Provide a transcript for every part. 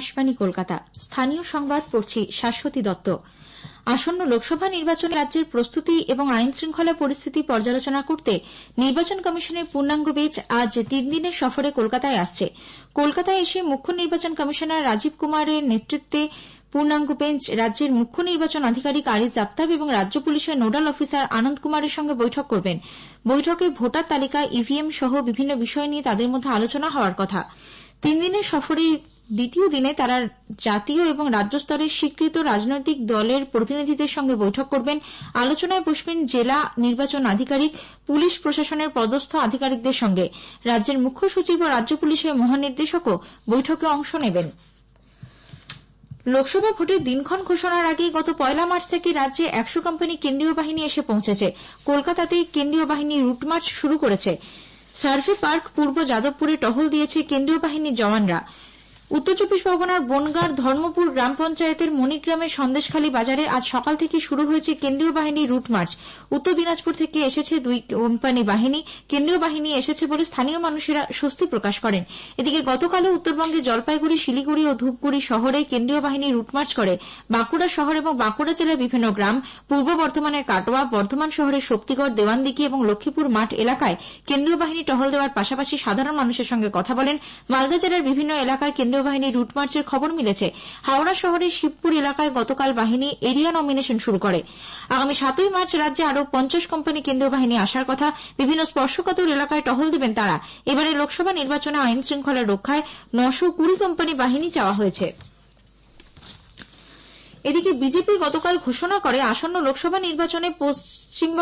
আকাশবাণী, কলকাতা। স্থানীয় সংবাদ পড়ছি শাশ্বতী দত্ত। আসন্ন লোকসভা নির্বাচনে রাজ্যের প্রস্তুতি এবং আইন শৃঙ্খলা পরিস্থিতি পর্যালোচনা করতে নির্বাচন কমিশনের পূর্ণাঙ্গ বেঞ্চ আজ তিন দিনের সফরে কলকাতায় আসছে। কলকাতায় এসে মুখ্য নির্বাচন কমিশনার রাজীব কুমারের নেতৃত্বে পূর্ণাঙ্গ বেঞ্চ, রাজ্যের মুখ্য নির্বাচন আধিকারিক আরিজ আফতাব এবং রাজ্য পুলিশের নোডাল অফিসার আনন্দ কুমারের সঙ্গে বৈঠক করবেন। বৈঠকে ভোটার তালিকা, ইভিএম সহ বিভিন্ন বিষয় নিয়ে তাদের মধ্যে আলোচনা হওয়ার কথা। তিন দিনের সফরের দ্বিতীয় দিনে তারা জাতীয় এবং রাজ্য স্তরের স্বীকৃত রাজনৈতিক দলের প্রতিনিধিদের সঙ্গে বৈঠক করবেন। আলোচনায় বসবেন জেলা নির্বাচন আধিকারিক, পুলিশ প্রশাসনের পদস্থ আধিকারিকদের সঙ্গে। রাজ্যের মুখ্য সচিব ও রাজ্য পুলিশের মহানির্দেশকও বৈঠকে অংশ নেবেন। লোকসভা ভোটের দিনক্ষণ ঘোষণার আগে গত পয়লা মার্চ থেকে রাজ্যে একশো কোম্পানি কেন্দ্রীয় বাহিনী এসে পৌঁছেছে। কলকাতাতে কেন্দ্রীয় বাহিনী রুটমার্চ শুরু করেছে। সার্ভে পার্ক পূর্ব যাদবপুরে টহল দিয়েছে কেন্দ্রীয় বাহিনীর জওয়ানরা। উত্তর চব্বিশ পরগনার বনগাঁর ধর্মপুর গ্রাম পঞ্চায়েতের মণিগ্রামের সন্দেশখালী বাজারে আজ সকাল থেকে শুরু হয়েছে কেন্দ্রীয় বাহিনীর রুট মার্চ। উত্তর দিনাজপুর থেকে এসেছে দুই কোম্পানি বাহিনী। কেন্দ্রীয় বাহিনী এসেছে বলে স্থানীয় মানুষেরা স্বস্তি প্রকাশ করেন। এদিকে গতকালও উত্তরবঙ্গে জলপাইগুড়ি, শিলিগুড়ি ও ধূপগুড়ি শহরে কেন্দ্রীয় বাহিনী রুটমার্চ করে। বাঁকুড়া শহর এবং বাঁকুড়া জেলার বিভিন্ন গ্রাম, পূর্ব বর্ধমানের কাটোয়া, বর্ধমান শহরের শক্তিগড়, দেওয়ানদিঘি এবং লক্ষ্মীপুর মাঠ এলাকায় কেন্দ্রীয় বাহিনী টহল দেওয়ার পাশাপাশি সাধারণ মানুষের সঙ্গে কথা বলেন। মালদা জেলার বিভিন্ন এলাকায় কেন্দ্রীয় বাহিনীর রুট মার্চের খবর মিলেছে। হাওড়া শহরের শিবপুর এলাকায় গতকাল বাহিনী এরিয়া নমিনেশন শুরু করে। আগামী সাতই মার্চ রাজ্যে আরও পঞ্চাশ কোম্পানি কেন্দ্রীয় বাহিনী আসার কথা বিভিন্ন স্পর্শকাতর এলাকায় টহল দেবেন তারা। এবারে লোকসভা নির্বাচনে আইন শৃঙ্খলা রক্ষায় নশো কুড়ি কোম্পানি বাহিনী চাওয়া হয়েছে। এদিকে বিজেপি গতকাল ঘোষণা করে, আসন্ন লোকসভা নির্বাচনে পশ্চিমবঙ্গ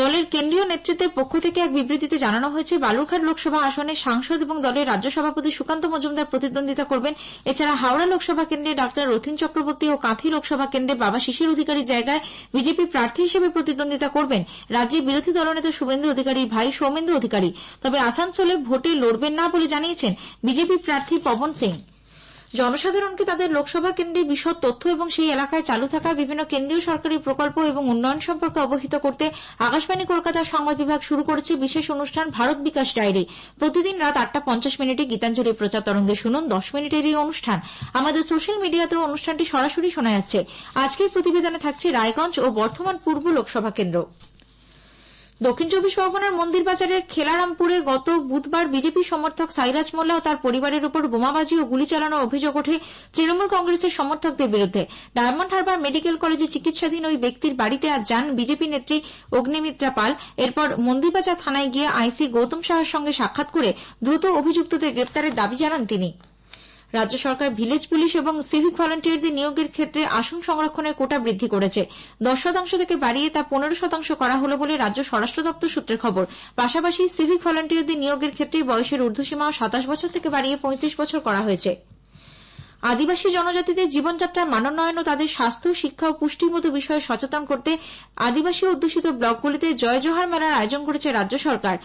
দলের কেন্দ্রীয় নেতৃত্বের পক্ষ থেকে এক বিবৃতিতে জানানো হয়েছে, বালুরঘাট লোকসভা আসনে সাংসদ এবং দলের রাজ্য সভাপতি সুকান্ত মজুমদার প্রতিদ্বন্দ্বিতা করবেন। এছাড়া হাওড়া লোকসভা কেন্দ্রে ডাক্তার রথিন চক্রবর্তী ও কাঁথি লোকসভা কেন্দ্রে বাবা শিশির অধিকারীর জায়গায় বিজেপি প্রার্থী হিসেবে প্রতিদ্বন্দ্বিতা করবেন রাজ্যে বিরোধী দলনেতা শুভেন্দু অধিকারীর ভাই সৌমেন্দু অধিকারী। তবে আসানসোলে ভোটে লড়বেন না বলে জানিয়েছেন বিজেপি প্রার্থী পবন সিং। জনসাধারণকে তাদের লোকসভা কেন্দ্রে বিশদ তথ্য এবং সেই এলাকায় চালু থাকা বিভিন্ন কেন্দ্রীয় সরকারি প্রকল্প এবং উন্নয়ন সম্পর্কে অবহিত করতে আকাশবাণী কলকাতার সংবাদ বিভাগ শুরু করেছে বিশেষ অনুষ্ঠান ভারত বিকাশ ডায়েরি। প্রতিদিন রাত আটটা পঞ্চাশ মিনিটে গীতাঞ্জলি প্রচার তরঙ্গে শুনুন, দশ মিনিটের এই অনুষ্ঠান। আমাদের সোশ্যাল মিডিয়াতেও অনুষ্ঠানটি সরাসরি শোনা যাচ্ছে। আজকের প্রতিবেদনে থাকছে রায়গঞ্জ ও বর্ধমান পূর্ব লোকসভা কেন্দ্র। দক্ষিণ চব্বিশ পরগনার মন্দির বাজারের খেলারামপুরে গত বুধবার বিজেপি সমর্থক সাইরাজ মোল্লা ও তার পরিবারের উপর বোমাবাজি ও গুলি চালানোর অভিযোগ ওঠে তৃণমূল কংগ্রেসের সমর্থকদের বিরুদ্ধে। ডায়মন্ড হারবার মেডিকেল কলেজে চিকিৎসাধীন ওই ব্যক্তির বাড়িতে আজ যান বিজেপি নেত্রী অগ্নিমিত্রা পাল। এরপর মন্দিরবাজার থানায় গিয়ে আইসি গৌতম সাহার সঙ্গে সাক্ষাৎ করে দ্রুত অভিযুক্তদের গ্রেপ্তারের দাবি জানান তিনি। রাজ্য সরকার ভিলেজ পুলিশ এবং সিভিক ভলান্টিয়ারদের নিয়োগের ক্ষেত্রে আসন সংরক্ষণের কোটা বৃদ্ধি করেছে। দশ শতাংশ থেকে বাড়িয়ে তা পনেরো শতাংশ করা হল বলে রাজ্য স্বরাষ্ট্র দপ্তর সূত্রের খবর। পাশাপাশি সিভিক ভলান্টিয়ারদের নিয়োগের ক্ষেত্রে বয়সের ঊর্ধ্বসীমা সাতাশ বছর থেকে বাড়িয়ে পঁয়ত্রিশ বছর করা হয়েছে। আদিবাসী জনজাতিদের জীবনযাত্রার মানোন্নয়ন ও তাদের স্বাস্থ্য, শিক্ষা ও পুষ্টির মতো বিষয়ে সচেতন করতে আদিবাসী অধ্যুষিত ব্লকগুলিতে জয় জোহার মেলার আয়োজন করেছে রাজ্য সরকার।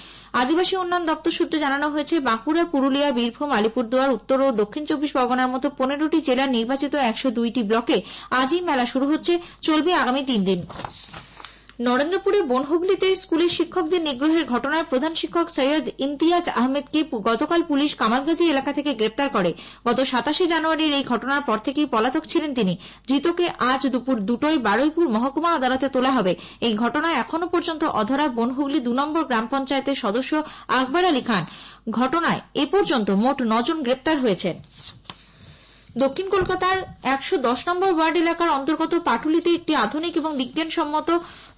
আদিবাসী উন্নয়ন দপ্তর সূত্রে জানানো হয়েছে, বাঁকুড়া, পুরুলিয়া, বীরভূম, আলিপুরদুয়ার, উত্তর ও দক্ষিণ চব্বিশ পরগনার মতো পনেরোটি জেলার নির্বাচিত একশো দুইটি ব্লকে আজই মেলা শুরু হচ্ছে। চলবে আগামী তিন দিন। নরেন্দ্রপুরে বনহুগলিতে স্কুলের শিক্ষকদের নিগ্রহের ঘটনায় প্রধান শিক্ষক সৈয়দ ইমতিয়াজ আহমেদকে গতকাল পুলিশ কামালগাজী এলাকা থেকে গ্রেপ্তার করে। গত সাতাশে জানুয়ারির এই ঘটনার পর থেকেই পলাতক ছিলেন তিনি। ধৃতকে আজ দুপুর দুটোয় বারুইপুর মহকুমা আদালতে তোলা হবে। এই ঘটনায় এখনও পর্যন্ত অধরা বনহুগলি দু নম্বর গ্রাম পঞ্চায়েতের সদস্য আকবর আলী খান। ঘটনায় এ পর্যন্ত মোট নজন গ্রেপ্তার হয়েছেন। দক্ষিণ কলকাতার একশো দশ নম্বর ওয়ার্ড এলাকার অন্তর্গত পাটুলিতে একটি আধুনিক এবং বিজ্ঞানসম্মত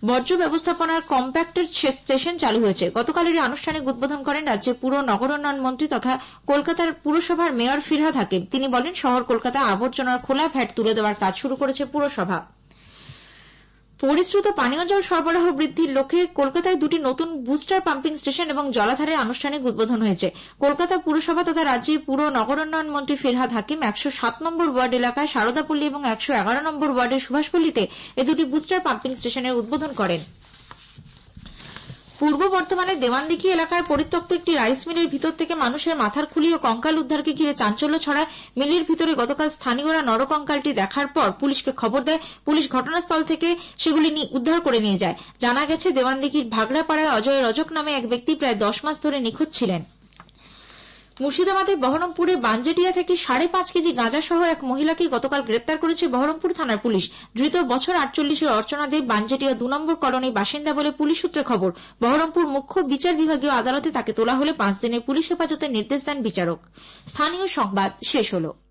বর্জ্য ব্যবস্থাপনার কম্প্যাক্টর স্টেশন চালু হয়েছে। গতকালের এর আনুষ্ঠানিক উদ্বোধন করেন রাজ্যের পুর নগর উন্নয়ন মন্ত্রী তথা কলকাতার পুরসভার মেয়র ফিরহাদ হাকিম। তিনি বলেন, শহর কলকাতা আবর্জনার খোলা ভ্যাট তুলে দেওয়ার কাজ শুরু করেছে পুরসভা। পরিশ্রুত পানীয় জল সরবরাহ বৃদ্ধির লক্ষ্যে কলকাতায় দুটি নতুন বুস্টার পাম্পিং স্টেশন এবং জলাধারের আনুষ্ঠানিক উদ্বোধন হয়েছে। কলকাতা পুরসভা তথা রাজ্যের পুর নগরোন্নয়ন মন্ত্রী ফিরহাদ হাকিম একশো সাত নম্বর ওয়ার্ড এলাকায় সারদাপল্লী এবং একশো এগারো নম্বর ওয়ার্ডের সুভাষপল্লীতে এ দুটি বুস্টার পাম্পিং স্টেশনের উদ্বোধন করেন। পূর্ব বর্ধমানের দেওয়ানদিঘি এলাকায় পরিত্যক্ত একটি রাইস মিলের ভিতর থেকে মানুষের মাথার খুলি ও কঙ্কাল উদ্ধারকে ঘিরে চাঞ্চল্য ছড়ায়। মিলের ভিতরে গতকাল স্থানীয়রা নরকঙ্কালটি দেখার পর পুলিশকে খবর দেয়। পুলিশ ঘটনাস্থল থেকে সেগুলি উদ্ধার করে নিয়ে যায়। জানা গেছে, দেওয়ানদিঘির ভাগড়াপাড়ায় অজয় রজক নামে এক ব্যক্তি প্রায় দশ মাস ধরে নিখোঁজ ছিলেন। মুর্শিদাবাদের বহরমপুরে বানজেটিয়া থেকে সাড়ে পাঁচ কেজি গাঁজা সহ এক মহিলাকে গতকাল গ্রেপ্তার করেছে বহরমপুর থানার পুলিশ। ধৃত বছর আটচল্লিশে অর্চনা দেব বানজেটিয়া দু নম্বর কলোনির বাসিন্দা বলে পুলিশ সূত্রে খবর। বহরমপুর মুখ্য বিচার বিভাগীয় আদালতে তাকে তোলা হলে পাঁচ দিনের পুলিশ হেফাজতের নির্দেশ দেন বিচারক। স্থানীয় সংবাদ শেষ হলো।